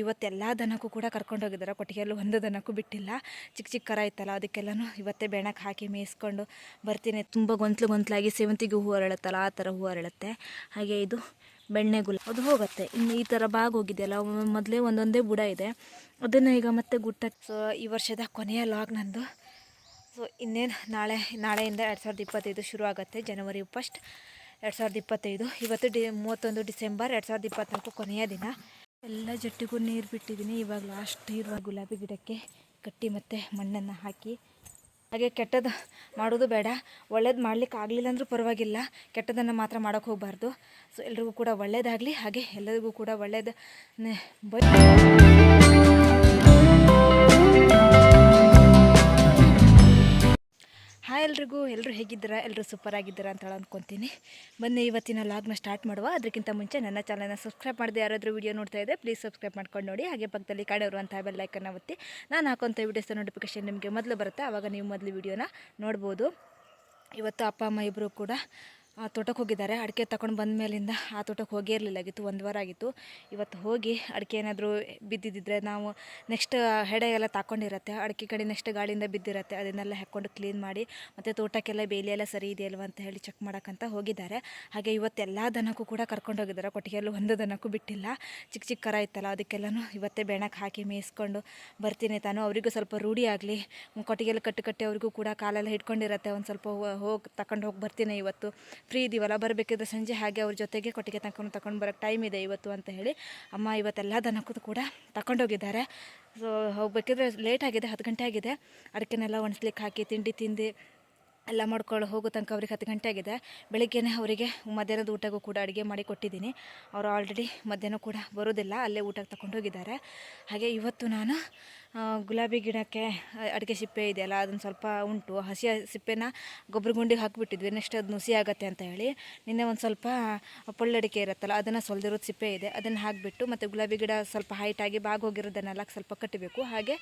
ಇವತ್ತೆಲ್ಲ ದನಕ್ಕೂ ಕೂಡ ಕರ್ಕೊಂಡು ಹೋಗಿದ್ದಾರೆ ಕೊಟ್ಟಿಗೆಯಲ್ಲಿ ಒಂದು ದನಕ್ಕೂ ಬಿಟ್ಟಿಲ್ಲ. ಚಿಕ್ಕ ಚಿಕ್ಕ ಕರ ಇತ್ತಲ್ಲ, ಅದಕ್ಕೆಲ್ಲನೂ ಇವತ್ತೇ ಬೆಣಕ್ಕೆ ಹಾಕಿ ಮೇಯಿಸ್ಕೊಂಡು ಬರ್ತೀನಿ. ತುಂಬ ಗೊಂತ್ಲು ಗೊಂತ್ಲಾಗಿ ಸೇವಂತಿಗೆ ಹೂವು ಅರಳುತ್ತಲ್ಲ, ಆ ಥರ ಹೂವು ಅರಳುತ್ತೆ. ಹಾಗೆ ಇದು ಬೆಣ್ಣೆ ಅದು ಹೋಗುತ್ತೆ. ಇನ್ನು ಈ ಥರ ಬಾಗ್ ಹೋಗಿದೆಯಲ್ಲ ಮೊದಲೇ ಒಂದೊಂದೇ ಬುಡ ಇದೆ. ಅದನ್ನು ಈಗ ಮತ್ತೆ ಗುಟ್ಟ ಸೊ ಈ ವರ್ಷದ ಕೊನೆಯ ಲಾಗ್ ನಂದು. ಸೊ ಇನ್ನೇನು ನಾಳೆ, ನಾಳೆಯಿಂದ ಎರಡು ಸಾವಿರದ ಇಪ್ಪತ್ತೈದು ಶುರು ಆಗುತ್ತೆ, ಜನವರಿ ಫಸ್ಟ್ ಎರಡು ಸಾವಿರದ ಇಪ್ಪತ್ತೈದು. ಇವತ್ತು ಡಿ, ಮೂವತ್ತೊಂದು ಡಿಸೆಂಬರ್ ಎರಡು ಸಾವಿರದ ಇಪ್ಪತ್ತ್ನಾಲ್ಕು ಕೊನೆಯ ದಿನ. ಎಲ್ಲ ಜಟ್ಟಿಗೂ ನೀರು ಬಿಟ್ಟಿದ್ದೀನಿ. ಇವಾಗ ಲಾಸ್ಟ್ ಇರುವ ಗುಲಾಬಿ ಗಿಡಕ್ಕೆ ಕಟ್ಟಿ ಮತ್ತು ಮಣ್ಣನ್ನು ಹಾಕಿ. ಹಾಗೆ ಕೆಟ್ಟದ್ದು ಮಾಡೋದು ಬೇಡ. ಒಳ್ಳೇದು ಮಾಡ್ಲಿಕ್ಕೆ ಆಗಲಿಲ್ಲ ಅಂದರೂ ಪರವಾಗಿಲ್ಲ. ಕೆಟ್ಟದನ್ನು ಮಾತ್ರ ಮಾಡೋಕ್ಕೆ ಹೋಗಬಾರ್ದು. ಸೊ ಎಲ್ರಿಗೂ ಕೂಡ ಒಳ್ಳೇದಾಗಲಿ. ಹಾಗೆ ಎಲ್ಲರಿಗೂ ಕೂಡ ಒಳ್ಳೇದು ಬೈ ಎಲ್ರಿಗೂ ಎಲ್ಲರೂ ಹೇಗಿದ್ದೀರಾ ಎಲ್ಲರೂ ಸೂಪರ್ ಆಗಿದ್ದೀರಾ ಅಂತ ಹೇಳಿ ಅಂದ್ಕೊತೀನಿ ಬನ್ನಿ, ಇವತ್ತಿನ ಲಾಗ್ನ ಸ್ಟಾರ್ಟ್ ಮಾಡುವ. ಅದಕ್ಕಿಂತ ಮುಂಚೆ ನನ್ನ ಚಾನಲ್ನ ಸಬ್ಸ್ಕ್ರೈಬ್ ಮಾಡಿದೆ ಯಾರಾದರೂ ವೀಡಿಯೋ ನೋಡ್ತಾ ಇದೆ ಪ್ಲೀಸ್ ಸಬ್ಸ್ಕ್ರೈಬ್ ಮಾಡ್ಕೊಂಡು ನೋಡಿ. ಹಾಗೆ ಪಕ್ಕದಲ್ಲಿ ಕಾಣಿರುವಂಥ ಬೆಲ್ ಐಕನ್ನ ಒತ್ತಿ. ನಾನು ಹಾಕೋಂಥ ವೀಡಿಯೋಸ್ ನೋಟಿಫಿಕೇಷನ್ ನಿಮಗೆ ಮೊದಲು ಬರುತ್ತೆ. ಆವಾಗ ನೀವು ಮೊದಲು ವೀಡಿಯೋನ ನೋಡ್ಬೋದು. ಇವತ್ತು ಅಪ್ಪ, ಅಮ್ಮ ಇಬ್ಬರು ಕೂಡ ತೋಟಕ್ಕೆ ಹೋಗಿದ್ದಾರೆ. ಅಡಿಕೆ ತಗೊಂಡು ಬಂದ ಮೇಲಿಂದ ಆ ತೋಟಕ್ಕೆ ಹೋಗೇ ಇರಲಿಲ್ಲಾಗಿತ್ತು ಒಂದು ವಾರ ಆಗಿತ್ತು. ಇವತ್ತು ಹೋಗಿ ಅಡಿಕೆ ಏನಾದರೂ ಬಿದ್ದಿದ್ದರೆ ನಾವು ನೆಕ್ಸ್ಟ್ ಹೆಡೆ ಎಲ್ಲ ತಾಕೊಂಡಿರತ್ತೆ. ಅಡಿಕೆ ಕಡೆ ನೆಕ್ಸ್ಟ್ ಗಾಳಿಯಿಂದ ಬಿದ್ದಿರತ್ತೆ. ಅದನ್ನೆಲ್ಲ ಹಾಕ್ಕೊಂಡು ಕ್ಲೀನ್ ಮಾಡಿ, ಮತ್ತು ತೋಟಕ್ಕೆಲ್ಲ ಬೇಲಿ ಎಲ್ಲ ಸರಿ ಇದೆಯಲ್ವ ಅಂತ ಹೇಳಿ ಚೆಕ್ ಮಾಡೋಕ್ಕಂತ ಹೋಗಿದ್ದಾರೆ. ಹಾಗೆ ಇವತ್ತೆಲ್ಲ ದನಕ್ಕೂ ಕೂಡ ಕರ್ಕೊಂಡು ಹೋಗಿದ್ದಾರೆ. ಕೊಟ್ಟಿಗೆಯಲ್ಲಿ ಒಂದು ದನಕ್ಕೂ ಬಿಟ್ಟಿಲ್ಲ. ಚಿಕ್ಕ ಚಿಕ್ಕ ಕರ ಇತ್ತಲ್ಲ, ಅದಕ್ಕೆಲ್ಲನೂ ಇವತ್ತೇ ಬೆಣಕ್ಕೆ ಹಾಕಿ ಮೇಯಿಸ್ಕೊಂಡು ಬರ್ತೀನಿ ತಾನು. ಅವರಿಗೂ ಸ್ವಲ್ಪ ರೂಢಿ ಆಗಲಿ. ಕೊಟ್ಟಿಗೆಲ್ಲ ಕಟ್ಟು ಕಟ್ಟಿ ಅವ್ರಿಗೂ ಕೂಡ ಕಾಲೆಲ್ಲ ಹಿಡ್ಕೊಂಡಿರತ್ತೆ. ಒಂದು ಸ್ವಲ್ಪ ಹೋಗಿ ತಗೊಂಡು ಹೋಗಿ ಬರ್ತೀನಿ ಇವತ್ತು. ಫ್ರೀ ಇದೀವಲ್ಲ ಬರಬೇಕಿದ್ರೆ ಸಂಜೆ ಹಾಗೆ ಅವ್ರ ಜೊತೆಗೆ ಕೊಟ್ಟಿಗೆ ತಕೊಂಡು ತಗೊಂಡು ಬರೋಕ್ಕೆ ಟೈಮ್ ಇದೆ ಇವತ್ತು ಅಂತ ಹೇಳಿ ಅಮ್ಮ ಇವತ್ತೆಲ್ಲ ದನಕ್ಕೂ ಕೂಡ ತಗೊಂಡೋಗಿದ್ದಾರೆ ಸೊ ಹೋಗ್ಬೇಕಿದ್ರೆ ಲೇಟ್ ಆಗಿದೆ, ಹತ್ತು ಗಂಟೆ ಆಗಿದೆ. ಅಡಿಕೆನೆಲ್ಲ ಒಣಸ್ಲಿಕ್ಕೆ ಹಾಕಿ, ತಿಂಡಿ ತಿಂದು ಎಲ್ಲ ಮಾಡ್ಕೊಳ್ಳೋ ಹೋಗೋ ತನಕ ಅವ್ರಿಗೆ ಹತ್ತು ಗಂಟೆ ಆಗಿದೆ. ಬೆಳಗ್ಗೆನೇ ಅವರಿಗೆ ಮಧ್ಯಾಹ್ನದ ಊಟಕ್ಕೂ ಕೂಡ ಅಡುಗೆ ಮಾಡಿ ಕೊಟ್ಟಿದ್ದೀನಿ. ಅವರು ಆಲ್ರೆಡಿ ಮಧ್ಯಾಹ್ನ ಕೂಡ ಬರೋದಿಲ್ಲ, ಅಲ್ಲೇ ಊಟಕ್ಕೆ ತಗೊಂಡು ಹೋಗಿದ್ದಾರೆ. ಹಾಗೆ ಇವತ್ತು ನಾನು ಗುಲಾಬಿ ಗಿಡಕ್ಕೆ ಅಡಿಕೆ ಸಿಪ್ಪೆ ಇದೆಯಲ್ಲ, ಅದನ್ನು ಸ್ವಲ್ಪ ಉಂಟು. ಹಸಿ ಸಿಪ್ಪೆನ ಗೊಬ್ಬರ ಗುಂಡಿಗೆ ಹಾಕಿಬಿಟ್ಟಿದ್ವಿ. ನೆಕ್ಸ್ಟ್ ಅದು ನುಸಿ ಆಗುತ್ತೆ ಅಂತ ಹೇಳಿ. ನಿನ್ನೆ ಒಂದು ಸ್ವಲ್ಪ ಪೊಳ್ಳಡಿಕೆ ಇರುತ್ತಲ್ಲ, ಅದನ್ನು ಸೊಲ್ದಿರೋದು ಸಿಪ್ಪೆ ಇದೆ. ಅದನ್ನು ಹಾಕಿಬಿಟ್ಟು ಮತ್ತು ಗುಲಾಬಿ ಗಿಡ ಸ್ವಲ್ಪ ಹೈಟಾಗಿ ಬಾಗಿ ಹೋಗಿರೋದನ್ನೆಲ್ಲ ಸ್ವಲ್ಪ ಕಟ್ಟಬೇಕು. ಹಾಗೆ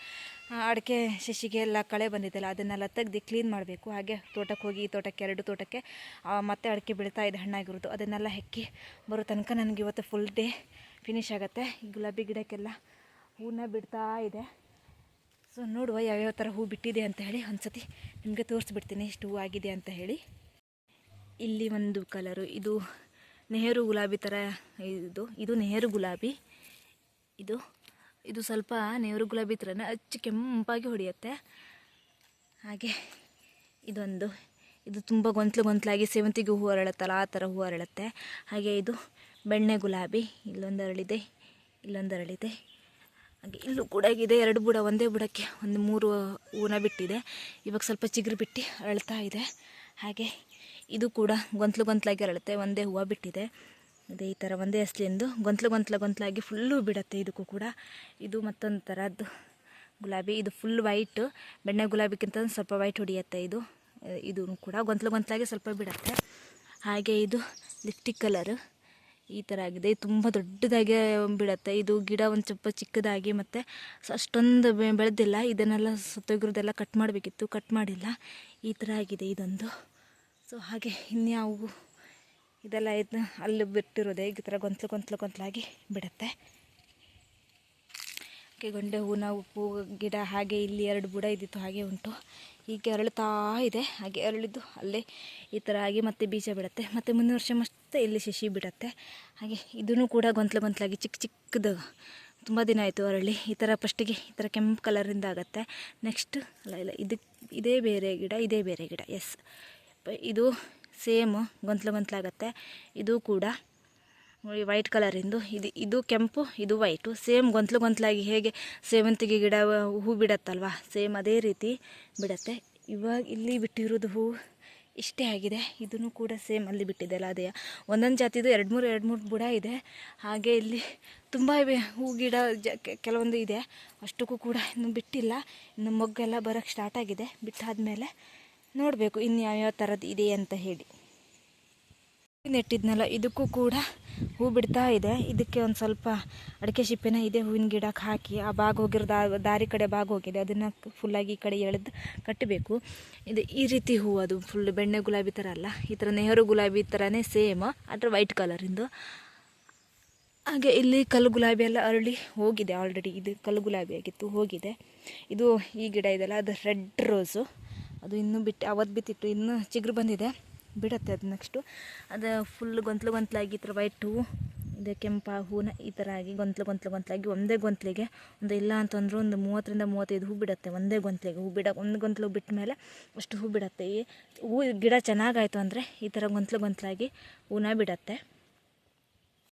ಅಡಿಕೆ ಶಶಿಗೆ ಎಲ್ಲ ಕಳೆ ಬಂದಿದ್ದಲ್ಲ ಅದನ್ನೆಲ್ಲ ತೆಗ್ದು ಕ್ಲೀನ್ ಮಾಡಬೇಕು. ಹಾಗೆ ತೋಟಕ್ಕೆ ಹೋಗಿ, ಈ ತೋಟಕ್ಕೆ ಎರಡು ತೋಟಕ್ಕೆ ಮತ್ತೆ ಅಡಿಕೆ ಬೀಳ್ತಾ ಇದೆ, ಹಣ್ಣಾಗಿರೋದು. ಅದನ್ನೆಲ್ಲ ಹೆಕ್ಕಿ ಬರೋ ತನಕ ನನಗೆ ಇವತ್ತು ಫುಲ್ ಡೇ ಫಿನಿಶ್ ಆಗುತ್ತೆ. ಈ ಗುಲಾಬಿ ಗಿಡಕ್ಕೆಲ್ಲ ಹೂವನ್ನ ಬಿಡ್ತಾ ಇದೆ. ಸೊ ನೋಡುವ ಯಾವ್ಯಾವ ಥರ ಹೂ ಬಿಟ್ಟಿದೆ ಅಂತ ಹೇಳಿ ಒಂದ್ಸತಿ ನಿಮಗೆ ತೋರಿಸ್ಬಿಡ್ತೀನಿ. ಇಷ್ಟು ಹೂ ಆಗಿದೆ ಅಂತ ಹೇಳಿ. ಇಲ್ಲಿ ಒಂದು ಕಲರು ಇದು ನೆಹರು ಗುಲಾಬಿ ಥರ ಇದು. ಇದು ನೆಹರು ಗುಲಾಬಿ. ಇದು ಇದು ಸ್ವಲ್ಪ ನೆಹರು ಗುಲಾಬಿ ಥರನೇ ಅಚ್ಚು ಕೆಂಪಾಗಿ ಹೊಡೆಯುತ್ತೆ. ಹಾಗೆ ಇದೊಂದು, ಇದು ತುಂಬ ಗೊಂತ್ಲು ಗೊಂತ್ಲಾಗಿ ಸೇವಂತಿಗೆ ಹೂ ಅರಳುತ್ತಲ್ಲ, ಆ ಥರ ಹೂ ಅರಳುತ್ತೆ. ಹಾಗೆ ಇದು ಬೆಣ್ಣೆ ಗುಲಾಬಿ, ಇಲ್ಲೊಂದು ಅರಳಿದೆ ಇಲ್ಲೊಂದು ಅರಳಿದೆ. ಹಾಗೆ ಇಲ್ಲೂ ಕೂಡ ಇದೆ, ಎರಡು ಬುಡ, ಒಂದೇ ಬುಡಕ್ಕೆ ಒಂದು ಮೂರು ಹೂನ ಬಿಟ್ಟಿದೆ. ಇವಾಗ ಸ್ವಲ್ಪ ಚಿಗುರು ಬಿಟ್ಟು ಅರಳ್ತಾ ಇದೆ. ಹಾಗೆ ಇದು ಕೂಡ ಗೊಂತಲು ಗೊಂತಲಾಗಿ ಅರಳುತ್ತೆ, ಒಂದೇ ಹೂವು ಬಿಟ್ಟಿದೆ. ಅದೇ ಈ ಥರ ಒಂದೇ ಹಸ್ಲಿಂದು ಗೊಂತಲು ಗೊಂತಲ ಗೊಂತಲಾಗಿ ಫುಲ್ಲು ಬಿಡುತ್ತೆ ಇದಕ್ಕೂ ಕೂಡ. ಇದು ಮತ್ತೊಂದು ಥರದ್ದು ಗುಲಾಬಿ, ಇದು ಫುಲ್ ವೈಟ್ ಬೆಣ್ಣೆ ಗುಲಾಬಿಗಿಂತ ಸ್ವಲ್ಪ ವೈಟ್ ಹೊಡಿಯತ್ತೆ ಇದು. ಇದು ಕೂಡ ಗೊಂತಲು ಗೊಂತಲಾಗೆ ಸ್ವಲ್ಪ ಬಿಡತ್ತೆ. ಹಾಗೆ ಇದು ಲಿಪ್ಟಿಕ್ ಕಲರ್ ಈ ಥರ ಆಗಿದೆ. ತುಂಬ ದೊಡ್ಡದಾಗಿ ಬಿಡುತ್ತೆ. ಇದು ಗಿಡ ಒಂದು ಸ್ವಲ್ಪ ಚಿಕ್ಕದಾಗಿ ಮತ್ತು ಅಷ್ಟೊಂದು ಬೆಳೆದಿಲ್ಲ. ಇದನ್ನೆಲ್ಲ ಸುತ್ತೋಗಿರೋದೆಲ್ಲ ಕಟ್ ಮಾಡಬೇಕಿತ್ತು. ಕಟ್ ಮಾಡಿಲ್ಲ. ಈ ಥರ ಆಗಿದೆ ಇದೊಂದು. ಸೊ ಹಾಗೆ ಇನ್ಯಾವು ಇದೆಲ್ಲ ಇದು ಅಲ್ಲಿ ಬಿಟ್ಟಿರೋದೆ ಈ ಥರ ಗೊಂತಲು ಗೊಂತಲು ಗೊಂತಲಾಗಿ ಬಿಡುತ್ತೆ. ಹಾಗೆ ಗೊಂಡೆ ಹೂವಿನ ಉಪ್ಪು, ಗಿಡ ಹಾಗೆ ಇಲ್ಲಿ ಎರಡು ಬುಡ ಇದ್ದಿತ್ತು, ಹಾಗೆ ಉಂಟು. ಹೀಗೆ ಅರಳುತ್ತಾ ಇದೆ, ಹಾಗೆ ಅರಳಿದ್ದು ಅಲ್ಲೇ ಈ ಥರ ಆಗಿ ಮತ್ತೆ ಬೀಜ ಬಿಡುತ್ತೆ. ಮತ್ತು ಮುಂದಿನ ವರ್ಷ ಮತ್ತೆ ಇಲ್ಲಿ ಶಶಿ ಬಿಡುತ್ತೆ. ಹಾಗೆ ಇದೂ ಕೂಡ ಗೊಂತಲು ಗೊಂತಲಾಗಿ ಚಿಕ್ಕ ಚಿಕ್ಕದು ತುಂಬ ದಿನ ಆಯಿತು ಅರಳಿ. ಈ ಥರ ಫಸ್ಟಿಗೆ ಈ ಥರ ಕೆಂಪು ಕಲರಿಂದ ಆಗುತ್ತೆ. ನೆಕ್ಸ್ಟ್ ಅಲ್ಲ, ಇಲ್ಲ ಇದಕ್ಕೆ ಇದೇ ಬೇರೆ ಗಿಡ, ಇದೇ ಬೇರೆ ಗಿಡ ಎಸ್ ಇದು ಸೇಮ್ ಗೊಂತಲು ಗೊಂತಲಾಗತ್ತೆ ಇದು ಕೂಡ ನೋಡಿ ವೈಟ್ ಕಲರಿಂದು ಇದು. ಇದು ಕೆಂಪು, ಇದು ವೈಟು ಸೇಮ್ ಗೊಂತಲು ಗೊಂತ್ಲಾಗಿ ಹೇಗೆ ಸೇವಂತಿಗೆ ಗಿಡ, ಹೂ ಬಿಡತ್ತಲ್ವ? ಸೇಮ್ ಅದೇ ರೀತಿ ಬಿಡತ್ತೆ. ಇವಾಗ ಇಲ್ಲಿ ಬಿಟ್ಟಿರೋದು ಹೂ ಇಷ್ಟೇ ಆಗಿದೆ. ಇದನ್ನು ಕೂಡ ಸೇಮ್ ಅಲ್ಲಿ ಬಿಟ್ಟಿದೆ ಅದೇ. ಒಂದೊಂದು ಜಾತಿದು ಎರಡು ಮೂರು ಎರಡು ಮೂರು ಬುಡ ಇದೆ. ಹಾಗೆ ಇಲ್ಲಿ ತುಂಬ ಹೂ, ಗಿಡ, ಜ ಕೆಲವೊಂದು ಇದೆ. ಅಷ್ಟಕ್ಕೂ ಕೂಡ ಇನ್ನು ಬಿಟ್ಟಿಲ್ಲ. ಇನ್ನು ಮೊಗ್ಗೆಲ್ಲ ಬರೋಕ್ಕೆ ಸ್ಟಾರ್ಟ್ ಆಗಿದೆ. ಬಿಟ್ಟಾದಮೇಲೆ ನೋಡಬೇಕು ಇನ್ನು ಯಾವ್ಯಾವ ಥರದ್ದು ಇದೆ ಅಂತ ಹೇಳಿ. ನೆಟ್ಟಿದ್ನಲ್ಲ, ಇದಕ್ಕೂ ಕೂಡ ಹೂ ಬಿಡ್ತಾ ಇದೆ. ಇದಕ್ಕೆ ಒಂದು ಸ್ವಲ್ಪ ಅಡಿಕೆ ಸಿಪ್ಪೆನ ಇದೆ. ಹೂವಿನ ಗಿಡಕ್ಕೆ ಹಾಕಿ ಆ ಬಾಗ್ ಹೋಗಿರೋ ದಾರಿ ಕಡೆ ಬಾಗ್ ಹೋಗಿದೆ. ಅದನ್ನು ಫುಲ್ಲಾಗಿ ಈ ಕಡೆ ಎಳೆದು ಕಟ್ಟಬೇಕು ಇದು ಈ ರೀತಿ ಹೂ ಅದು ಫುಲ್ ಬೆಣ್ಣೆ ಗುಲಾಬಿ ಥರ ಅಲ್ಲ. ಈ ಥರ ನೆಹರು ಗುಲಾಬಿ ಥರನೇ ಸೇಮ್ ಆದರೆ ವೈಟ್ ಕಲರಿಂದು ಹಾಗೆ ಇಲ್ಲಿ ಕಲ್ಲು ಗುಲಾಬಿ ಎಲ್ಲ ಅರಳಿ ಹೋಗಿದೆ ಆಲ್ರೆಡಿ ಇದು ಕಲ್ಲು ಗುಲಾಬಿ ಆಗಿತ್ತು, ಹೋಗಿದೆ. ಇದು ಈ ಗಿಡ ಇದೆಯಲ್ಲ ಅದು ರೆಡ್ ರೋಸು ಅದು ಇನ್ನೂ ಬಿಟ್ಟು ಅವತ್ತು ಬಿತ್ತಿತ್ತು, ಇನ್ನೂ ಚಿಗುರು ಬಂದಿದೆ. ಬಿಡುತ್ತೆ ಅದು ನೆಕ್ಸ್ಟು ಅದು ಫುಲ್ ಗೊಂತಲು ಗೊಂತಲಾಗಿ ಈ ಥರ ವೈಟ್ ಹೂವು ಇದೆ ಕೆಂಪ ಹೂನ ಈ ಥರ ಆಗಿ ಗೊಂತಲು ಗೊಂತಲು ಗೊಂತಲಾಗಿ ಒಂದೇ ಗೊಂತಲಿಗೆ ಒಂದು ಇಲ್ಲ ಅಂತಂದ್ರೆ ಒಂದು ಮೂವತ್ತರಿಂದ ಮೂವತ್ತೈದು ಹೂ ಬಿಡುತ್ತೆ, ಒಂದೇ ಗೊಂತಲಿಗೆ ಹೂ ಬಿಡ ಒಂದು ಗೊಂತಲು ಬಿಟ್ಟ ಮೇಲೆ ಅಷ್ಟು ಹೂ ಬಿಡುತ್ತೆ. ಈ ಹೂ ಗಿಡ ಚೆನ್ನಾಗಾಯಿತು ಅಂದರೆ ಈ ಥರ ಗೊಂತಲು ಗೊಂತಲಾಗಿ ಹೂನ ಬಿಡುತ್ತೆ.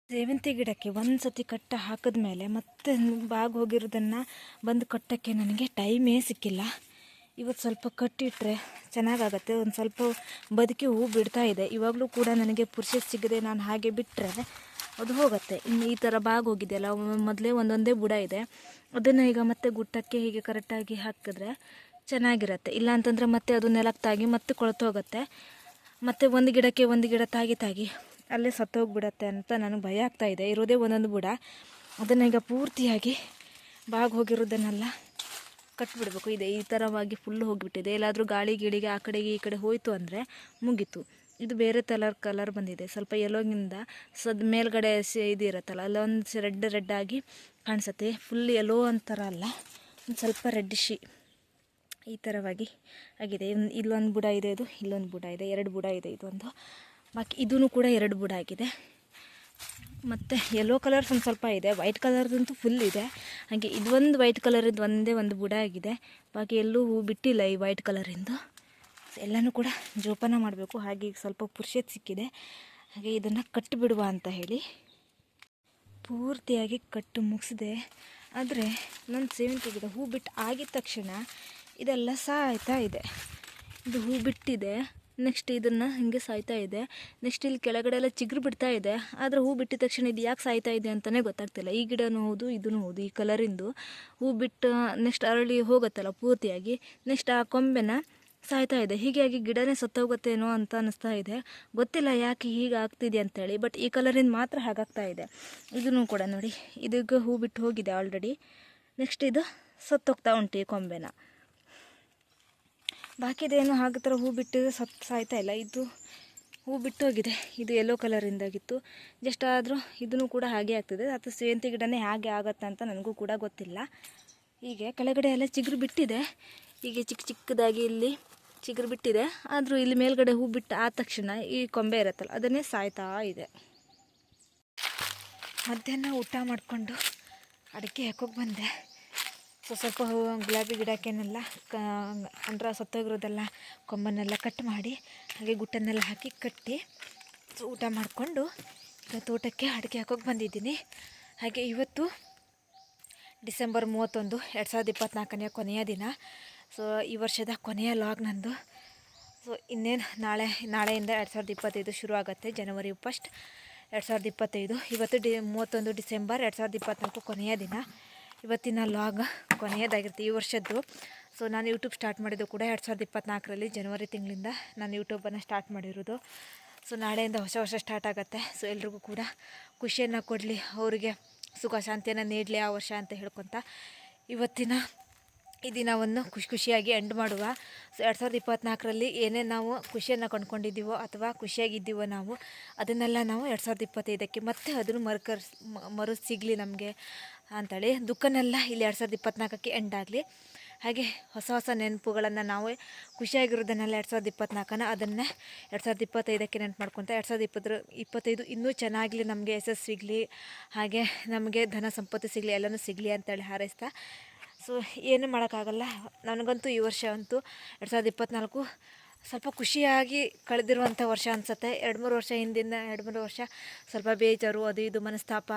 ಸೇವಂತಿ ಗಿಡಕ್ಕೆ ಒಂದು ಸತಿ ಕಟ್ಟ ಹಾಕಿದ್ಮೇಲೆ ಮತ್ತೆ ಬಾಗಿ ಹೋಗಿರೋದನ್ನು ಬಂದು ಕಟ್ಟೋಕ್ಕೆ ನನಗೆ ಟೈಮೇ ಸಿಕ್ಕಿಲ್ಲ. ಇವತ್ತು ಸ್ವಲ್ಪ ಕಟ್ಟಿಟ್ರೆ ಚೆನ್ನಾಗಾಗತ್ತೆ. ಒಂದು ಸ್ವಲ್ಪ ಬದುಕಿ ಹೂ ಬಿಡ್ತಾ ಇದೆ. ಇವಾಗಲೂ ಕೂಡ ನನಗೆ ಪುರುಷ ಸಿಗದೆ ನಾನು ಹಾಗೆ ಬಿಟ್ಟರೆ ಅದು ಹೋಗುತ್ತೆ. ಇನ್ನು ಈ ಥರ ಬಾಗಿ ಹೋಗಿದೆಯಲ್ಲ ಮೊದಲೇ ಒಂದೊಂದೇ ಬುಡ ಇದೆ. ಅದನ್ನು ಈಗ ಮತ್ತೆ ಗುಟ್ಟಕ್ಕೆ ಹೀಗೆ ಕರೆಕ್ಟಾಗಿ ಹಾಕಿದ್ರೆ ಚೆನ್ನಾಗಿರುತ್ತೆ. ಇಲ್ಲ ಅಂತಂದರೆ ಮತ್ತೆ ಅದು ನೆಲಕ್ಕೆ ತಾಗಿ ಮತ್ತೆ ಕೊಳತೋಗುತ್ತೆ ಹೋಗುತ್ತೆ. ಮತ್ತು ಒಂದು ಗಿಡಕ್ಕೆ ಒಂದು ಗಿಡ ತಾಗಿ ತಾಗಿ ಅಲ್ಲೇ ಸತ್ತೋಗ್ಬಿಡತ್ತೆ ಅಂತ ನನಗೆ ಭಯ ಆಗ್ತಾ ಇದೆ. ಇರೋದೇ ಒಂದೊಂದು ಬುಡ. ಅದನ್ನು ಈಗ ಪೂರ್ತಿಯಾಗಿ ಬಾಗಿ ಹೋಗಿರೋದನ್ನೆಲ್ಲ ಕಟ್ಬಿಡ್ಬೇಕು. ಇದೆ, ಈ ಥರವಾಗಿ ಫುಲ್ ಹೋಗಿಬಿಟ್ಟಿದೆ. ಎಲ್ಲಾದರೂ ಗಾಳಿ ಗಿಳಿಗೆ ಆ ಕಡೆಗೆ ಈ ಕಡೆ ಹೋಯಿತು ಅಂದರೆ ಮುಗೀತು. ಇದು ಬೇರೆ ಕಲರ್ ಕಲರ್ ಬಂದಿದೆ. ಸ್ವಲ್ಪ ಎಲ್ಲೋಗಿಂದ ಸದ್ ಮೇಲ್ಗಡೆ ಸಿ ಇದು ಇರುತ್ತಲ್ಲ, ಅಲ್ಲೊಂದು ರೆಡ್ ರೆಡ್ ಆಗಿ ಕಾಣಿಸುತ್ತೆ. ಫುಲ್ ಎಲ್ಲೋ ಅಂತಾರ ಅಲ್ಲ, ಒಂದು ಸ್ವಲ್ಪ ರೆಡ್ಡಿಶಿ ಈ ಥರವಾಗಿ ಆಗಿದೆ. ಇಲ್ಲೊಂದು ಬುಡ ಇದೆ, ಇದು ಇಲ್ಲೊಂದು ಬುಡ ಇದೆ, ಎರಡು ಬುಡ ಇದೆ, ಇದೊಂದು. ಬಾಕಿ ಇದೂ ಕೂಡ ಎರಡು ಬುಡ ಆಗಿದೆ. ಮತ್ತು ಯೆಲ್ಲೋ ಕಲರ್ಸ್ ಒಂದು ಸ್ವಲ್ಪ ಇದೆ. ವೈಟ್ ಕಲರ್ದಂತೂ ಫುಲ್ ಇದೆ. ಹಾಗೆ ಇದೊಂದು ವೈಟ್ ಕಲರಿದ್ದು ಒಂದೇ ಒಂದು ಬುಡ ಆಗಿದೆ. ಬಾಕಿ ಎಲ್ಲೂ ಹೂ ಬಿಟ್ಟಿಲ್ಲ ಈ ವೈಟ್ ಕಲರಿಂದು ಎಲ್ಲನೂ ಕೂಡ ಜೋಪಾನ ಮಾಡಬೇಕು. ಹಾಗೆ ಈಗ ಸ್ವಲ್ಪ ಪುರುಷತ್ ಸಿಕ್ಕಿದೆ. ಹಾಗೆ ಇದನ್ನು ಕಟ್ಟಿಬಿಡುವ ಅಂತ ಹೇಳಿ. ಪೂರ್ತಿಯಾಗಿ ಕಟ್ಟು ಮುಗಿಸಿದೆ. ಆದರೆ ನನ್ನ ಸೇವಂತಿ ಗಿಡ ಹೂ ಬಿಟ್ಟು ಆಗಿದ ತಕ್ಷಣ ಇದೆಲ್ಲ ಸಾಯ್ತಾ ಇದೆ. ಇದು ಹೂ ಬಿಟ್ಟಿದೆ. ನೆಕ್ಸ್ಟ್ ಇದನ್ನು ಹಿಂಗೆ ಸಾಯ್ತಾ ಇದೆ. ನೆಕ್ಸ್ಟ್ ಇಲ್ಲಿ ಕೆಳಗಡೆ ಎಲ್ಲ ಚಿಗುರು ಬಿಡ್ತಾ ಇದೆ. ಆದರೆ ಹೂ ಬಿಟ್ಟಿದ ತಕ್ಷಣ ಇದು ಯಾಕೆ ಸಾಯ್ತಾ ಇದೆ ಅಂತಲೇ ಗೊತ್ತಾಗ್ತಿಲ್ಲ. ಈ ಗಿಡನೂ ಹೌದು ಇದೂ ಹೌದು, ಈ ಕಲರಿಂದು ಹೂ ಬಿಟ್ಟು ನೆಕ್ಸ್ಟ್ ಅರಳಿ ಹೋಗುತ್ತಲ್ಲ ಪೂರ್ತಿಯಾಗಿ. ನೆಕ್ಸ್ಟ್ ಆ ಕೊಂಬೆನ ಸಾಯ್ತಾ ಇದೆ. ಹೀಗಾಗಿ ಗಿಡನೇ ಸತ್ತೋಗುತ್ತೇನೋ ಅಂತ ಅನ್ನಿಸ್ತಾ ಇದೆ. ಗೊತ್ತಿಲ್ಲ ಯಾಕೆ ಹೀಗೆ ಆಗ್ತಿದೆ ಅಂತೇಳಿ ಬಟ್ ಈ ಕಲರಿಂದ ಮಾತ್ರ ಹಾಗಾಗ್ತಾ ಇದೆ. ಇದನ್ನು ಕೂಡ ನೋಡಿ ಇದಕ್ಕೆ ಹೂ ಬಿಟ್ಟು ಹೋಗಿದೆ ಆಲ್ರೆಡಿ ನೆಕ್ಸ್ಟ್ ಇದು ಸತ್ತೋಗ್ತಾ ಉಂಟು ಈ ಕೊಂಬೆನ. ಬಾಕಿದೇನು ಹಾಗೆ ಥರ ಹೂ ಬಿಟ್ಟು ಸತ್ ಸಾಯ್ತಾ ಇಲ್ಲ. ಇದು ಹೂ ಬಿಟ್ಟು ಹೋಗಿದೆ. ಇದು ಯೆಲ್ಲೋ ಕಲರಿಂದಾಗಿತ್ತು ಜಸ್ಟ್ ಆದರೂ ಇದನ್ನು ಕೂಡ ಹಾಗೆ ಆಗ್ತದೆ. ಅದು ಸೇವಂತಿ ಗಿಡನೇ ಹಾಗೆ ಆಗತ್ತೆ ಅಂತ ನನಗೂ ಕೂಡ ಗೊತ್ತಿಲ್ಲ. ಹೀಗೆ ಕೆಳಗಡೆ ಎಲ್ಲ ಚಿಗುರು ಬಿಟ್ಟಿದೆ. ಹೀಗೆ ಚಿಕ್ಕ ಚಿಕ್ಕದಾಗಿ ಇಲ್ಲಿ ಚಿಗುರು ಬಿಟ್ಟಿದೆ. ಆದರೂ ಇಲ್ಲಿ ಮೇಲ್ಗಡೆ ಹೂ ಬಿಟ್ಟು ಆದ ತಕ್ಷಣ ಈ ಕೊಂಬೆ ಇರುತ್ತಲ್ಲ, ಅದನ್ನೇ ಸಾಯ್ತಾ ಇದೆ. ಮಧ್ಯಾಹ್ನ ಊಟ ಮಾಡಿಕೊಂಡು ಅಡಿಕೆ ಹಾಕೋಕೆ ಬಂದೆ. ಸೊ ಸ್ವಲ್ಪ ಹೂವು ಗುಲಾಬಿ ಗಿಡಕ್ಕೇನೆಲ್ಲ ಕ, ಅಂದ್ರೆ ಸತ್ತೋಗಿರೋದೆಲ್ಲ ಕೊಂಬನ್ನೆಲ್ಲ ಕಟ್ ಮಾಡಿ, ಹಾಗೆ ಗುಟ್ಟನ್ನೆಲ್ಲ ಹಾಕಿ ಕಟ್ಟಿ, ಸೊ ಊಟ ಮಾಡಿಕೊಂಡು ಈಗ ತೋಟಕ್ಕೆ ಅಡಿಕೆ ಹಾಕೋಕೆ ಬಂದಿದ್ದೀನಿ. ಹಾಗೆ ಇವತ್ತು ಡಿಸೆಂಬರ್ ಮೂವತ್ತೊಂದು, ಎರಡು ಸಾವಿರದ ಇಪ್ಪತ್ತ್ನಾಲ್ಕನೆಯ ಕೊನೆಯ ದಿನ. ಸೊ ಈ ವರ್ಷದ ಕೊನೆಯ ಲಾಗ್ ನಂದು. ಸೊ ಇನ್ನೇನು ನಾಳೆ, ನಾಳೆಯಿಂದ ಎರಡು ಸಾವಿರದ ಇಪ್ಪತ್ತೈದು ಶುರು ಆಗುತ್ತೆ, ಜನವರಿ ಫಸ್ಟ್ ಎರಡು ಸಾವಿರದ ಇಪ್ಪತ್ತೈದು. ಇವತ್ತು ಡಿ, ಮೂವತ್ತೊಂದು ಡಿಸೆಂಬರ್, ಎರಡು ಸಾವಿರದ ಇಪ್ಪತ್ತ್ನಾಲ್ಕು ಕೊನೆಯ ದಿನ. ಇವತ್ತಿನ ಲಾಗ್ ಕೊನೆಯದಾಗಿರುತ್ತೆ ಈ ವರ್ಷದ್ದು. ಸೊ ನಾನು ಯೂಟ್ಯೂಬ್ ಸ್ಟಾರ್ಟ್ ಮಾಡಿದ್ದು ಕೂಡ ಎರಡು ಸಾವಿರದ ಇಪ್ಪತ್ತ್ನಾಲ್ಕರಲ್ಲಿ ಜನವರಿ ತಿಂಗಳಿಂದ ನಾನು ಯೂಟ್ಯೂಬನ್ನು ಸ್ಟಾರ್ಟ್ ಮಾಡಿರೋದು. ಸೊ ನಾಳೆಯಿಂದ ಹೊಸ ವರ್ಷ ಸ್ಟಾರ್ಟ್ ಆಗುತ್ತೆ. ಸೊ ಎಲ್ರಿಗೂ ಕೂಡ ಖುಷಿಯನ್ನು ಕೊಡಲಿ, ಅವರಿಗೆ ಸುಖ, ಶಾಂತಿಯನ್ನು ನೀಡಲಿ ಆ ವರ್ಷ ಅಂತ ಹೇಳ್ಕೊತ ಇವತ್ತಿನ ಈ ದಿನವನ್ನು ಖುಷಿ ಖುಷಿಯಾಗಿ ಎಂಡ್ ಮಾಡುವ. ಸೊ ಎರಡು ಸಾವಿರದ ಇಪ್ಪತ್ತ್ನಾಲ್ಕರಲ್ಲಿ ಏನೇ ನಾವು ಖುಷಿಯನ್ನು ಕಂಡುಕೊಂಡಿದ್ದೀವೋ ಅಥವಾ ಖುಷಿಯಾಗಿದ್ದೀವೋ ನಾವು, ಅದನ್ನೆಲ್ಲ ನಾವು ಎರಡು ಸಾವಿರದ ಇಪ್ಪತ್ತೈದಕ್ಕೆ ಮತ್ತೆ ಅದನ್ನು ಮರುಕರ್ಸ್ ಮರು ಸಿಗಲಿ ನಮಗೆ ಅಂತೇಳಿ ದುಃಖನೆಲ್ಲ ಇಲ್ಲಿ ಎರಡು ಸಾವಿರದ ಇಪ್ಪತ್ತ್ನಾಲ್ಕಕ್ಕೆ ಎಂಡ್ ಆಗಲಿ. ಹಾಗೆ ಹೊಸ ಹೊಸ ನೆನಪುಗಳನ್ನು ನಾವು ಖುಷಿಯಾಗಿರೋದನ್ನೆಲ್ಲ ಎರಡು ಸಾವಿರದ ಇಪ್ಪತ್ತ್ನಾಲ್ಕನ ಅದನ್ನು ಎರಡು ಸಾವಿರದ ಇಪ್ಪತ್ತೈದಕ್ಕೆ ನೆನಪು ಮಾಡ್ಕೊತ, ಎರಡು ಸಾವಿರದ ಇಪ್ಪತ್ತರ, ಇಪ್ಪತ್ತೈದು ಇನ್ನೂ ಚೆನ್ನಾಗಲಿ ನಮಗೆ ಯಶಸ್ಸು ಸಿಗಲಿ ಹಾಗೆ ನಮಗೆ ಧನ ಸಂಪತ್ತು ಸಿಗಲಿ, ಎಲ್ಲನೂ ಸಿಗಲಿ ಅಂತೇಳಿ ಹಾರೈಸ್ತಾ ಸೊ, ಏನು ಮಾಡೋಕ್ಕಾಗಲ್ಲ. ನನಗಂತೂ ಈ ವರ್ಷ ಅಂತೂ ಎರಡು ಸಾವಿರದ ಇಪ್ಪತ್ತ್ನಾಲ್ಕು ಸ್ವಲ್ಪ ಖುಷಿಯಾಗಿ ಕಳೆದಿರುವಂಥ ವರ್ಷ ಅನಿಸುತ್ತೆ. ಎರಡು ಮೂರು ವರ್ಷ ಹಿಂದಿನ ಎರಡು ಮೂರು ವರ್ಷ ಸ್ವಲ್ಪ ಬೇಜಾರು, ಅದು ಇದು, ಮನಸ್ತಾಪ,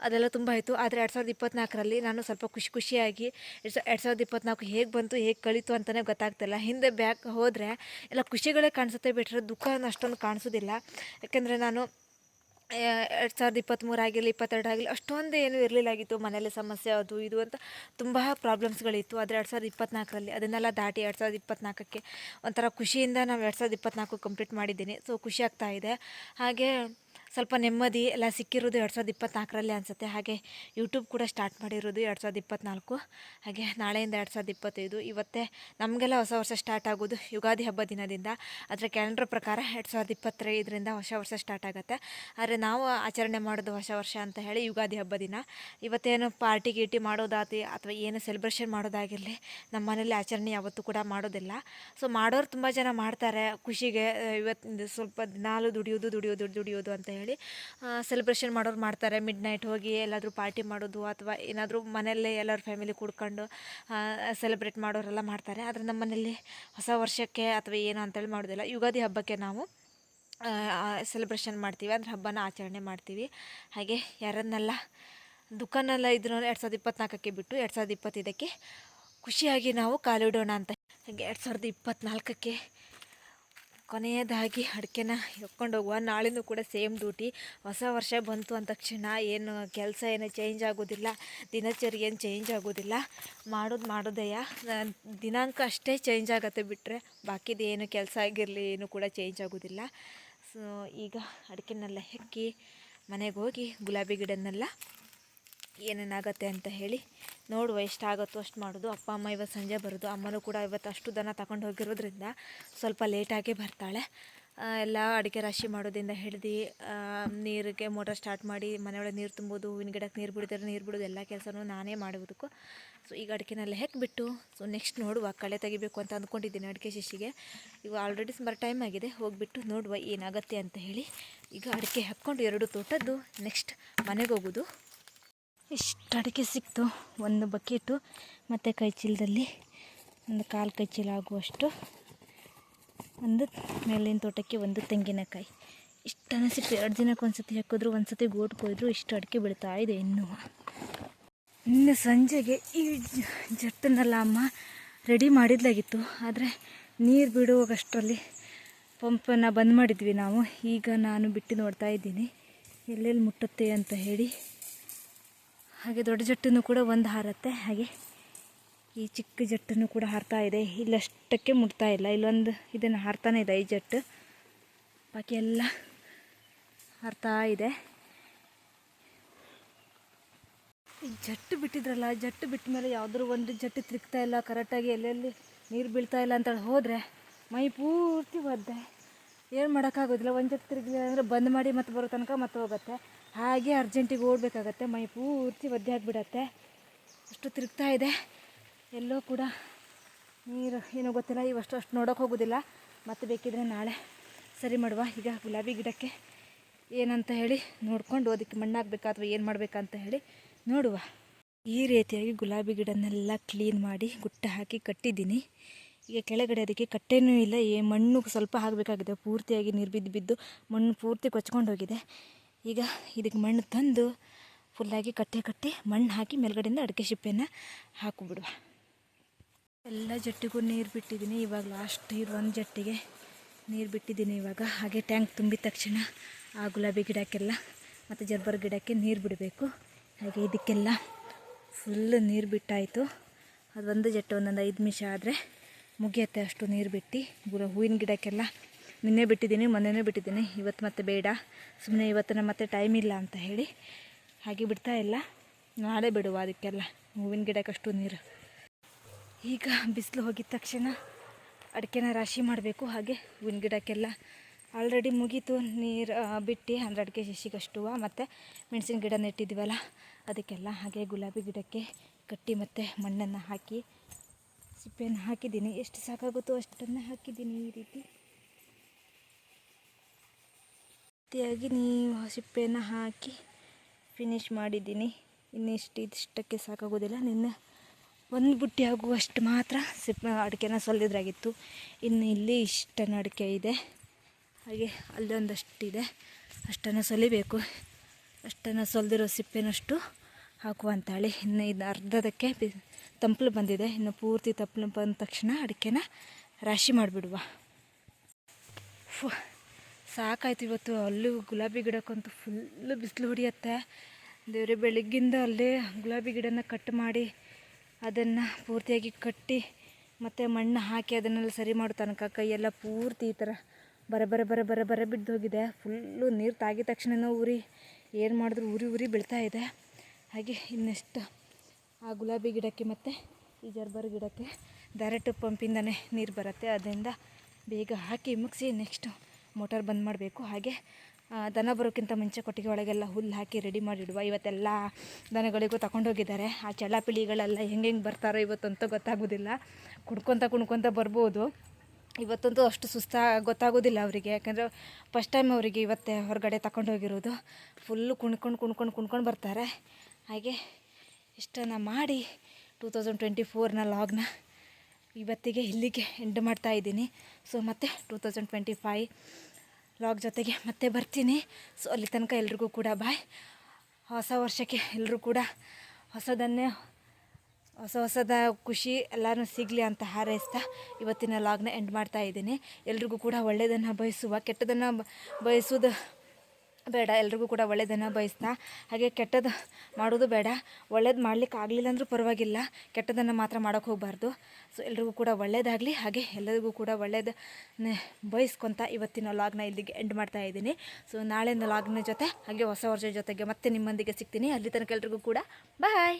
ಅದೆಲ್ಲ ತುಂಬ ಆಯಿತು. ಆದರೆ ಎರಡು ಸಾವಿರದ ಇಪ್ಪತ್ತ್ನಾಲ್ಕರಲ್ಲಿ ನಾನು ಸ್ವಲ್ಪ ಖುಷಿ ಖುಷಿಯಾಗಿ ಎರಡು ಎರಡು ಸಾವಿರದ ಇಪ್ಪತ್ತ್ನಾಲ್ಕು ಹೇಗೆ ಬಂತು, ಹೇಗೆ ಕಳೀತು ಅಂತಲೇ ಗೊತ್ತಾಗ್ತಿಲ್ಲ. ಹಿಂದೆ ಬ್ಯಾಕ್ ಹೋದರೆ ಎಲ್ಲ ಖುಷಿಗಳೇ ಕಾಣಿಸುತ್ತೆ ಬಿಟ್ಟರೆ ದುಃಖ ಅಷ್ಟೊಂದು ಕಾಣಿಸೋದಿಲ್ಲ. ಯಾಕೆಂದರೆ ನಾನು ಎರಡು ಸಾವಿರದ ಇಪ್ಪತ್ತ್ಮೂರು ಆಗಿರಲಿ, ಇಪ್ಪತ್ತೆರಡು ಆಗಿರಲಿ, ಅಷ್ಟೊಂದು ಏನೂ ಇರಲಿಲ್ಲಾಗಿತ್ತು. ಮನೆಯಲ್ಲಿ ಸಮಸ್ಯೆ ಅದು ಇದು ಅಂತ ತುಂಬ ಪ್ರಾಬ್ಲಮ್ಸ್ಗಳಿತ್ತು ಆದರೆ ಎರಡು ಸಾವಿರದ ಇಪ್ಪತ್ತ್ನಾಲ್ಕರಲ್ಲಿ ಅದನ್ನೆಲ್ಲ ದಾಟಿ ಎರಡು ಸಾವಿರದ ಇಪ್ಪತ್ತ್ನಾಲ್ಕಕ್ಕೆ ಒಂಥರ ಖುಷಿಯಿಂದ ನಾವು ಎರಡು ಸಾವಿರದ ಇಪ್ಪತ್ತ್ನಾಲ್ಕು ಕಂಪ್ಲೀಟ್ ಮಾಡಿದ್ದೀನಿ. ಸೊ ಖುಷಿ ಆಗ್ತಾ ಇದೆ. ಹಾಗೆ ಸ್ವಲ್ಪ ನೆಮ್ಮದಿ ಎಲ್ಲ ಸಿಕ್ಕಿರೋದು ಎರಡು ಸಾವಿರದ ಇಪ್ಪತ್ನಾಲ್ಕರಲ್ಲಿ ಅನಿಸುತ್ತೆ. ಹಾಗೆ ಯೂಟ್ಯೂಬ್ ಕೂಡ ಸ್ಟಾರ್ಟ್ ಮಾಡಿರೋದು ಎರಡು ಸಾವಿರದ ಇಪ್ಪತ್ನಾಲ್ಕು. ಹಾಗೆ ನಾಳೆಯಿಂದ ಎರಡು ಸಾವಿರದ ಇಪ್ಪತ್ತೈದು. ಇವತ್ತೇ ನಮಗೆಲ್ಲ ಹೊಸ ವರ್ಷ ಸ್ಟಾರ್ಟ್ ಆಗೋದು ಯುಗಾದಿ ಹಬ್ಬ ದಿನದಿಂದ. ಅದರ ಕ್ಯಾಲೆಂಡರ್ ಪ್ರಕಾರ ಎರಡು ಸಾವಿರದ ಇಪ್ಪತ್ತೈದರಿಂದ ಹೊಸ ವರ್ಷ ಸ್ಟಾರ್ಟ್ ಆಗುತ್ತೆ. ಆದರೆ ನಾವು ಆಚರಣೆ ಮಾಡೋದು ಹೊಸ ವರ್ಷ ಅಂತ ಹೇಳಿ ಯುಗಾದಿ ಹಬ್ಬ ದಿನ. ಇವತ್ತೇನು ಪಾರ್ಟಿ ಗೀಟಿ ಮಾಡೋದಾತಿ ಅಥವಾ ಏನು ಸೆಲೆಬ್ರೇಷನ್ ಮಾಡೋದಾಗಿರಲಿ ನಮ್ಮ ಮನೇಲಿ ಆಚರಣೆ ಯಾವತ್ತೂ ಕೂಡ ಮಾಡೋದಿಲ್ಲ. ಸೊ ಮಾಡೋರು ತುಂಬ ಜನ ಮಾಡ್ತಾರೆ. ಖುಷಿಗೆ ಇವತ್ತು ಸ್ವಲ್ಪ ದಿನಾಲು ದುಡಿಯೋದು ದುಡಿಯೋದು ದುಡಿಯೋದು ಅಂತ ಹೇಳಿ. ಸೆಲೆಬ್ರೇಷನ್ ಮಾಡೋರು ಮಾಡ್ತಾರೆ. ಮಿಡ್ ನೈಟ್ ಹೋಗಿ ಎಲ್ಲಾದರೂ ಪಾರ್ಟಿ ಮಾಡೋದು ಅಥವಾ ಏನಾದರೂ ಮನೆಯಲ್ಲೇ ಎಲ್ಲರ ಫ್ಯಾಮಿಲಿ ಕೂಡ್ಕೊಂಡು ಸೆಲೆಬ್ರೇಟ್ ಮಾಡೋರೆಲ್ಲ ಮಾಡ್ತಾರೆ. ಆದರೆ ನಮ್ಮ ಮನೆಯಲ್ಲಿ ಹೊಸ ವರ್ಷಕ್ಕೆ ಅಥವಾ ಏನು ಅಂತೇಳಿ ಮಾಡೋದಿಲ್ಲ. ಯುಗಾದಿ ಹಬ್ಬಕ್ಕೆ ನಾವು ಸೆಲೆಬ್ರೇಷನ್ ಮಾಡ್ತೀವಿ. ಅಂದರೆ ಹಬ್ಬನ ಆಚರಣೆ ಮಾಡ್ತೀವಿ. ಹಾಗೆ ಯಾರನ್ನೆಲ್ಲ ದುಃಖನೆಲ್ಲ ಇದ್ರು ಎರಡು ಸಾವಿರದ ಇಪ್ಪತ್ನಾಲ್ಕಕ್ಕೆ ಬಿಟ್ಟು ಎರಡು ಸಾವಿರದ ಇಪ್ಪತ್ತೈದಕ್ಕೆ ಖುಷಿಯಾಗಿ ನಾವು ಕಾಲಿಡೋಣ ಅಂತ. ಹಾಗೆ ಎರಡು ಸಾವಿರದ ಇಪ್ಪತ್ನಾಲ್ಕಕ್ಕೆ ಕೊನೆಯದಾಗಿ ಅಡಿಕೆನ ಎಕ್ಕೊಂಡು ಹೋಗುವ. ನಾಳಿನೂ ಕೂಡ ಸೇಮ್ ಡ್ಯೂಟಿ ಹೊಸ ವರ್ಷ ಬಂತು ಅಂದ ತಕ್ಷಣ ಏನು ಕೆಲಸ ಏನು ಚೇಂಜ್ ಆಗೋದಿಲ್ಲ. ದಿನಚರಿ ಏನು ಚೇಂಜ್ ಆಗೋದಿಲ್ಲ. ಮಾಡೋದು ಮಾಡೋದಯ್ಯ ದಿನಾಂಕ ಅಷ್ಟೇ ಚೇಂಜ್ ಆಗುತ್ತೆ ಬಿಟ್ಟರೆ ಬಾಕಿದು ಏನು ಕೆಲಸ ಆಗಿರಲಿ, ಏನು ಕೂಡ ಚೇಂಜ್ ಆಗೋದಿಲ್ಲ. ಸೊ ಈಗ ಅಡಿಕೆನೆಲ್ಲ ಹೆಕ್ಕಿ ಮನೆಗೆ ಹೋಗಿ ಗುಲಾಬಿ ಗಿಡನ್ನೆಲ್ಲ ಏನೇನಾಗತ್ತೆ ಅಂತ ಹೇಳಿ ನೋಡುವ, ಎಷ್ಟಾಗುತ್ತೋ ಅಷ್ಟು ಮಾಡೋದು. ಅಪ್ಪ, ಅಮ್ಮ ಇವತ್ತು ಸಂಜೆ ಬರೋದು. ಅಮ್ಮನೂ ಕೂಡ ಇವತ್ತು ಅಷ್ಟು ದನ ತಗೊಂಡು ಹೋಗಿರೋದ್ರಿಂದ ಸ್ವಲ್ಪ ಲೇಟಾಗೇ ಬರ್ತಾಳೆ. ಎಲ್ಲ ಅಡಿಕೆ ರಾಶಿ ಮಾಡೋದಿಂದ ಹಿಡ್ದು ನೀರಿಗೆ ಮೋಟರ್ ಸ್ಟಾರ್ಟ್ ಮಾಡಿ ಮನೆಯೊಳಗೆ ನೀರು ತುಂಬೋದು, ಹೂವಿನ ಗಿಡಕ್ಕೆ ನೀರು ಬಿಡಿದ್ರೆ ನೀರು ಬಿಡೋದು, ಎಲ್ಲ ಕೆಲಸನೂ ನಾನೇ ಮಾಡೋದಕ್ಕೂ ಸೊ ಈಗ ಅಡಿಕೆನೆಲ್ಲ ಹೆಕ್ಬಿಟ್ಟು ಸೊ ನೆಕ್ಸ್ಟ್ ನೋಡುವ, ಕಳೆ ತೆಗಿಬೇಕು ಅಂತ ಅಂದ್ಕೊಂಡಿದ್ದೀನಿ ಅಡಿಕೆ ಶಿಶಿಗೆ. ಈಗ ಆಲ್ರೆಡಿ ಸುಮಾರು ಟೈಮ್ ಆಗಿದೆ, ಹೋಗಿಬಿಟ್ಟು ನೋಡುವ ಏನಾಗತ್ತೆ ಅಂತ ಹೇಳಿ. ಈಗ ಅಡಿಕೆ ಹಾಕ್ಕೊಂಡು ಎರಡು ತೋಟದ್ದು ನೆಕ್ಸ್ಟ್ ಮನೆಗೆ ಹೋಗೋದು. ಇಷ್ಟು ಅಡಿಕೆ ಸಿಕ್ತು. ಒಂದು ಬಕೆಟು, ಮತ್ತು ಕೈ ಚೀಲದಲ್ಲಿ ಒಂದು ಕಾಲು ಕೈ ಚೀಲ ಆಗುವಷ್ಟು ಒಂದು ಮೇಲಿನ ತೋಟಕ್ಕೆ ಒಂದು ತೆಂಗಿನಕಾಯಿ. ಇಷ್ಟನ್ನು ಸಿಕ್ತು. ಎರಡು ದಿನಕ್ಕೆ ಒಂದು ಸತಿ ಹಾಕಿದ್ರು ಒಂದು ಸತಿ ಗೋಟ್ ಕೊಯ್ದ್ರು, ಇಷ್ಟು ಅಡಿಕೆ ಬೀಳ್ತಾ ಇದೆ ಇನ್ನೂ. ಇನ್ನು ಸಂಜೆಗೆ ಈ ಜಟ್ಟನ್ನೆಲ್ಲ ಅಮ್ಮ ರೆಡಿ ಮಾಡಿದ್ಲಾಗಿತ್ತು. ಆದರೆ ನೀರು ಬಿಡುವಾಗಷ್ಟರಲ್ಲಿ ಪಂಪನ್ನು ಬಂದ್ ಮಾಡಿದ್ವಿ ನಾವು. ಈಗ ನಾನು ಬಿಟ್ಟು ನೋಡ್ತಾ ಇದ್ದೀನಿ. ಎಲ್ಲೆಲ್ಲಿ ಮುಟ್ಟುತ್ತೆ ಅಂತ ಹೇಳಿ. ಹಾಗೆ ದೊಡ್ಡ ಜಟ್ಟನ್ನು ಕೂಡ ಒಂದು ಹಾರತ್ತೆ. ಹಾಗೆ ಈ ಚಿಕ್ಕ ಜಟ್ಟನ್ನು ಕೂಡ ಹಾರ್ತಾ ಇದೆ. ಇಲ್ಲಷ್ಟಕ್ಕೆ ಮುಟ್ತಾ ಇಲ್ಲ. ಇಲ್ಲೊಂದು ಇದನ್ನು ಹಾರ್ತಾನೆ ಇದೆ, ಈ ಜಟ್ಟು. ಬಾಕಿ ಎಲ್ಲ ಹಾರ್ತಾ ಇದೆ. ಈ ಜಟ್ಟು ಬಿಟ್ಟಿದ್ರಲ್ಲ ಜಟ್ಟು ಬಿಟ್ಟ ಮೇಲೆ ಯಾವುದಾದ್ರು ಒಂದು ಜಟ್ಟು ತಿರುಗ್ತಾ ಇಲ್ಲ. ಕರೆಕ್ಟಾಗಿ ಎಲ್ಲೆಲ್ಲಿ ನೀರು ಬೀಳ್ತಾ ಇಲ್ಲ ಅಂತೇಳಿ ಹೋದರೆ ಮೈ ಪೂರ್ತಿ ಒದ್ದೆ. ಏನು ಮಾಡೋಕ್ಕಾಗೋದಿಲ್ಲ. ಒಂದು ಜಟ್ಟು ತಿರುಗಿಲ್ಲ ಅಂದರೆ ಬಂದ್ ಮಾಡಿ ಮತ್ತೆ ಬರೋ ತನಕ ಮತ್ತೆ ಹೋಗುತ್ತೆ. ಹಾಗೆ ಅರ್ಜೆಂಟಿಗೆ ಓಡಬೇಕಾಗತ್ತೆ. ಮೈ ಪೂರ್ತಿ ಒದ್ದೆ ಆಗಿಬಿಡತ್ತೆ. ಅಷ್ಟು ತಿರುಗ್ತಾ ಇದೆ. ಎಲ್ಲೋ ಕೂಡ ನೀರು ಏನೋ ಗೊತ್ತಿಲ್ಲ. ಇವಷ್ಟು ಅಷ್ಟು ನೋಡೋಕೆ ಹೋಗೋದಿಲ್ಲ. ಮತ್ತೆ ಬೇಕಿದ್ರೆ ನಾಳೆ ಸರಿ ಮಾಡುವ. ಈಗ ಗುಲಾಬಿ ಗಿಡಕ್ಕೆ ಏನಂತ ಹೇಳಿ ನೋಡಿಕೊಂಡು ಅದಕ್ಕೆ ಮಣ್ಣಾಗಬೇಕಾ ಅಥವಾ ಏನು ಮಾಡಬೇಕಂತ ಹೇಳಿ ನೋಡುವ. ಈ ರೀತಿಯಾಗಿ ಗುಲಾಬಿ ಗಿಡನೆಲ್ಲ ಕ್ಲೀನ್ ಮಾಡಿ ಗುಟ್ಟ ಹಾಕಿ ಕಟ್ಟಿದ್ದೀನಿ. ಈಗ ಕೆಳಗಡೆ ಅದಕ್ಕೆ ಕಟ್ಟೆನೂ ಇಲ್ಲ. ಏ ಮಣ್ಣು ಸ್ವಲ್ಪ ಹಾಕಬೇಕಾಗಿದೆ. ಪೂರ್ತಿಯಾಗಿ ನೀರು ಬಿದ್ದು ಬಿದ್ದು ಮಣ್ಣು ಪೂರ್ತಿ ಕೊಚ್ಕೊಂಡು ಹೋಗಿದೆ. ಈಗ ಇದಕ್ಕೆ ಮಣ್ಣು ತಂದು ಫುಲ್ಲಾಗಿ ಕಟ್ಟೆ ಕಟ್ಟಿ ಮಣ್ಣು ಹಾಕಿ ಮೇಲ್ಗಡೆಯಿಂದ ಅಡಿಕೆ ಸಿಪ್ಪೆನ ಹಾಕಿಬಿಡುವ. ಎಲ್ಲ ಜಟ್ಟಿಗೂ ನೀರು ಬಿಟ್ಟಿದ್ದೀನಿ. ಇವಾಗ ಲಾಸ್ಟ್ ಇರೋ ಒಂದು ಜಟ್ಟಿಗೆ ನೀರು ಬಿಟ್ಟಿದ್ದೀನಿ ಇವಾಗ. ಹಾಗೆ ಟ್ಯಾಂಕ್ ತುಂಬಿದ ತಕ್ಷಣ ಆ ಗುಲಾಬಿ ಗಿಡಕ್ಕೆಲ್ಲ ಮತ್ತು ಜರ್ಬರ್ ಗಿಡಕ್ಕೆ ನೀರು ಬಿಡಬೇಕು. ಹಾಗೆ ಇದಕ್ಕೆಲ್ಲ ಫುಲ್ ನೀರು ಬಿಟ್ಟಾಯಿತು. ಅದೊಂದು ಜಟ್ಟು ಒಂದೊಂದು ಐದು ನಿಮಿಷ ಆದರೆ ಮುಗಿಯತ್ತೆ ಅಷ್ಟು ನೀರು ಬಿಟ್ಟು. ಗುಲ ಹೂವಿನ ಗಿಡಕ್ಕೆಲ್ಲ ನಿನ್ನೆ ಬಿಟ್ಟಿದ್ದೀನಿ, ಮೊನ್ನೆನೇ ಬಿಟ್ಟಿದ್ದೀನಿ. ಇವತ್ತು ಮತ್ತೆ ಬೇಡ. ಸುಮ್ಮನೆ ಇವತ್ತು ಮತ್ತೆ ಟೈಮ್ ಇಲ್ಲ ಅಂತ ಹೇಳಿ. ಹಾಗೆ ಬಿಡ್ತಾ ಇಲ್ಲ. ನಾಳೆ ಬಿಡುವ ಅದಕ್ಕೆಲ್ಲ. ಹೂವಿನ ಗಿಡಕ್ಕಷ್ಟು ನೀರು. ಈಗ ಬಿಸಿಲು ಹೋಗಿದ ತಕ್ಷಣ ಅಡಿಕೆನ ರಾಶಿ ಮಾಡಬೇಕು. ಹಾಗೆ ಹೂವಿನ ಗಿಡಕ್ಕೆಲ್ಲ ಆಲ್ರೆಡಿ ಮುಗೀತು. ನೀರು ಬಿಟ್ಟು ಅಂದರೆ ಅಡಿಕೆ ಶಿಶಿಗಷ್ಟು ಮತ್ತು ಮೆಣಸಿನ ಗಿಡ ನೆಟ್ಟಿದ್ದೀವಲ್ಲ ಅದಕ್ಕೆಲ್ಲ ಹಾಗೆ ಗುಲಾಬಿ ಗಿಡಕ್ಕೆ ಕಟ್ಟಿ ಮತ್ತು ಮಣ್ಣನ್ನು ಹಾಕಿ, ಸಿಪ್ಪೆಯನ್ನು ಹಾಕಿದ್ದೀನಿ. ಎಷ್ಟು ಸಾಕಾಗುತ್ತೋ ಅಷ್ಟನ್ನು ಹಾಕಿದ್ದೀನಿ ಈ ರೀತಿ. ರೀತಿಯಾಗಿ ನೀವು ಸಿಪ್ಪೆಯನ್ನು ಹಾಕಿ ಫಿನಿಶ್ ಮಾಡಿದ್ದೀನಿ. ಇನ್ನಿಷ್ಟು ಇದಿಷ್ಟಕ್ಕೆ ಸಾಕಾಗೋದಿಲ್ಲ. ನಿನ್ನೆ ಒಂದು ಬುಟ್ಟಿ ಆಗುವಷ್ಟು ಮಾತ್ರ ಸಿಪ್ಪೆ, ಅಡಿಕೆನ ಸೊಲ್ಲಿದ್ರಾಗಿತ್ತು ಇನ್ನು ಇಲ್ಲಿ ಇಷ್ಟನ್ನು ಅಡಿಕೆ ಇದೆ. ಹಾಗೆ ಅಲ್ಲೊಂದಷ್ಟಿದೆ. ಅಷ್ಟನ್ನು ಸೊಲಿಬೇಕು. ಅಷ್ಟನ್ನು ಸೊಲ್ದಿರೋ ಸಿಪ್ಪೆನಷ್ಟು ಹಾಕುವಂತಾಳೆ ಇನ್ನು ಇದು ಅರ್ಧದಕ್ಕೆ ತಂಪಲು ಬಂದಿದೆ. ಇನ್ನು ಪೂರ್ತಿ ತಪ್ಪಲು ಬಂದ ತಕ್ಷಣ ಅಡಿಕೆನ ರಾಶಿ ಮಾಡಿಬಿಡುವ. ಫು. ಸಾಕಾಯ್ತು ಇವತ್ತು. ಅಲ್ಲೂ ಗುಲಾಬಿ ಗಿಡಕ್ಕಂತೂ ಫುಲ್ಲು ಬಿಸಿಲು ಹೊಡಿಯತ್ತೆ. ದೇವ್ರೆ, ಬೆಳಗ್ಗಿಂದ ಅಲ್ಲೇ ಗುಲಾಬಿ ಗಿಡನ ಕಟ್ ಮಾಡಿ ಅದನ್ನು ಪೂರ್ತಿಯಾಗಿ ಕಟ್ಟಿ ಮತ್ತು ಮಣ್ಣು ಹಾಕಿ ಅದನ್ನೆಲ್ಲ ಸರಿ ಮಾಡೋ ತನಕ ಕೈಯೆಲ್ಲ ಪೂರ್ತಿ ಈ ಥರ ಬರ ಬರ ಬರ ಬರ ಬರ ಬಿದ್ದು ಹೋಗಿದೆ. ಫುಲ್ಲು ನೀರು ತಾಗಿದ ತಕ್ಷಣ ಉರಿ, ಏನು ಮಾಡಿದ್ರು ಉರಿ ಉರಿ ಬೀಳ್ತಾ ಇದೆ. ಹಾಗೆ ಇನ್ನೆಷ್ಟು ಆ ಗುಲಾಬಿ ಗಿಡಕ್ಕೆ ಮತ್ತು ಈ ಜರ್ಬರ್ ಗಿಡಕ್ಕೆ ಡೈರೆಕ್ಟ್ ಪಂಪಿಂದನೇ ನೀರು ಬರುತ್ತೆ. ಅದರಿಂದ ಬೇಗ ಹಾಕಿ ಮುಗಿಸಿ ನೆಕ್ಸ್ಟು ಮೋಟಾರ್ ಬಂದ್ ಮಾಡಬೇಕು. ಹಾಗೆ ದನ ಬರೋಕ್ಕಿಂತ ಮುಂಚೆ ಕೊಟ್ಟಿಗೆ ಒಳಗೆಲ್ಲ ಹುಲ್ಲು ಹಾಕಿ ರೆಡಿ ಮಾಡಿಡುವ. ಇವತ್ತೆಲ್ಲ ದನಗಳಿಗೂ ತಗೊಂಡೋಗಿದ್ದಾರೆ ಆ ಚಳ್ಳಪಿಳಿಗಳೆಲ್ಲ ಹೆಂಗೆ ಹೆಂಗೆ ಬರ್ತಾರೋ ಇವತ್ತಂತೂ ಗೊತ್ತಾಗೋದಿಲ್ಲ. ಕುಣ್ಕೊತ ಕುಣ್ಕೊತ ಬರ್ಬೋದು. ಇವತ್ತಂತೂ ಅಷ್ಟು ಸುಸ್ತಾ ಗೊತ್ತಾಗೋದಿಲ್ಲ ಅವರಿಗೆ. ಯಾಕಂದರೆ ಫಸ್ಟ್ ಟೈಮ್ ಅವರಿಗೆ ಇವತ್ತೇ ಹೊರಗಡೆ ತಗೊಂಡೋಗಿರೋದು ಫುಲ್ಲು ಕುಣ್ಕೊಂಡು ಕುಣ್ಕೊಂಡು ಕುಣ್ಕೊಂಡು ಬರ್ತಾರೆ. ಹಾಗೆ ಇಷ್ಟನ್ನು ಮಾಡಿ ಟೂ ತೌಸಂಡ್ ಟ್ವೆಂಟಿ ಫೋರ್ನ ಲಾಗ್ನ ಇವತ್ತಿಗೆ ಇಲ್ಲಿಗೆ ಎಂಡ್ ಮಾಡ್ತಾ ಇದ್ದೀನಿ. ಸೊ ಮತ್ತೆ two thousand twenty five log ಜೊತೆಗೆ ಮತ್ತೆ ಬರ್ತೀನಿ. ಸೊ ಅಲ್ಲಿ ತನಕ ಎಲ್ರಿಗೂ ಕೂಡ ಬಾಯ್ ಹೊಸ ವರ್ಷಕ್ಕೆ ಎಲ್ಲರೂ ಕೂಡ ಹೊಸದನ್ನೇ, ಹೊಸ ಹೊಸದ ಖುಷಿ ಎಲ್ಲರೂ ಸಿಗಲಿ ಅಂತ ಹಾರೈಸ್ತಾ ಇವತ್ತಿನ ಲಾಗ್ನ ಎಂಡ್ ಮಾಡ್ತಾ ಇದ್ದೀನಿ. ಎಲ್ರಿಗೂ ಕೂಡ ಒಳ್ಳೆಯದನ್ನು ಬಯಸುವ, ಕೆಟ್ಟದನ್ನು ಬಯಸೋದು ಬೇಡ, ಎಲ್ರಿಗೂ ಕೂಡ ಒಳ್ಳೆಯದನ್ನು ಬಯಸ್ತಾ. ಹಾಗೆ ಕೆಟ್ಟದ್ದು ಮಾಡೋದು ಬೇಡ. ಒಳ್ಳೇದು ಮಾಡ್ಲಿಕ್ಕೆ ಆಗಲಿಲ್ಲ ಅಂದರೂ ಪರವಾಗಿಲ್ಲ. ಕೆಟ್ಟದನ್ನು ಮಾತ್ರ ಮಾಡೋಕ್ಕೆ ಹೋಗಬಾರ್ದು. ಸೊ ಎಲ್ರಿಗೂ ಕೂಡ ಒಳ್ಳೇದಾಗಲಿ. ಹಾಗೆ ಎಲ್ಲರಿಗೂ ಕೂಡ ಒಳ್ಳೇದು ಬಯಸ್ಕೊತ ಇವತ್ತಿನ ಲಾಗ್ನ ಇಲ್ಲಿಗೆ ಎಂಡ್ ಮಾಡ್ತಾ ಇದ್ದೀನಿ. ಸೊ ನಾಳೆ ಲಾಗ್ನ ಜೊತೆ, ಹಾಗೆ ಹೊಸ ವರ್ಷದ ಜೊತೆಗೆ ಮತ್ತೆ ನಿಮ್ಮೊಂದಿಗೆ ಸಿಗ್ತೀನಿ. ಅಲ್ಲಿ ತನಕ ಎಲ್ರಿಗೂ ಕೂಡ ಬಾಯ್